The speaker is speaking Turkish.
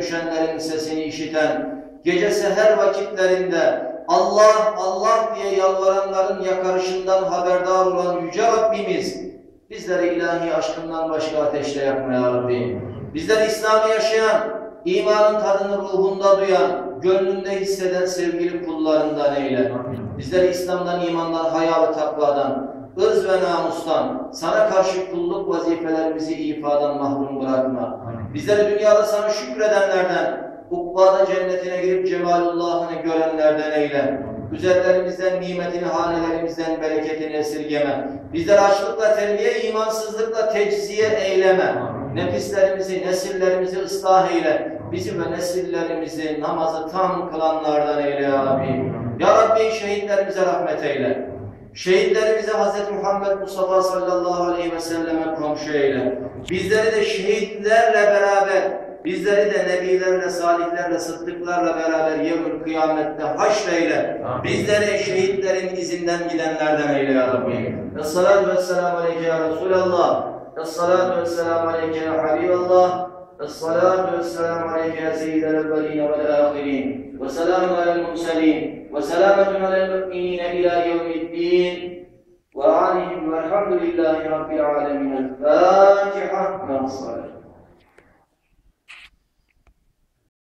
düşenlerin sesini işiten, gece seher vakitlerinde Allah, Allah diye yalvaranların yakarışından haberdar olan Yüce Rabbimiz, bizleri ilahi aşkından başka ateşte yakma ya Rabbi. Bizleri İslam'ı yaşayan, imanın tadını ruhunda duyan, gönlünde hisseden sevgili kullarından eyle. Bizleri İslam'dan, imandan, haya ve takvadan, ırz ve namustan, sana karşı kulluk vazifelerimizi ifadan mahrum bırakma. Bizleri dünyada sana şükredenlerden, ukbada cennetine girip cemalullahını görenlerden eyle. Üzerlerimizden nimetini, hanelerimizden bereketini esirgeme. Bizleri açlıkla terbiye, imansızlıkla tecziye eyleme. Nefislerimizi, nesillerimizi ıslah eyle. Bizi ve nesillerimizi namazı tam kılanlardan eyle ya Rabbi. Ya Rabbi şehitlerimize rahmet eyle. Şehitlerimize Hz. Muhammed Mustafa sallallahu aleyhi ve selleme komşu eyle. Bizleri de şehitlerle beraber, bizleri de nebilerle, salihlerle, sıddıklarla beraber yevmül kıyamette haşreyle. Bizleri şehitlerin izinden gidenlerden eyle ya Rabbi. Esselatu vesselamu aleyke ya Resulallah. Esselatu vesselamu aleyke ya Habiballah. Esselatu vesselamu aleyke ya seyyidel evvelin vel ahirin. Ve selamu alel murselin. وسلامة على المؤمنين إلى يوم الدين. وعليهم والحمد لله رب العالمين. الفاتحة مع الصلاة.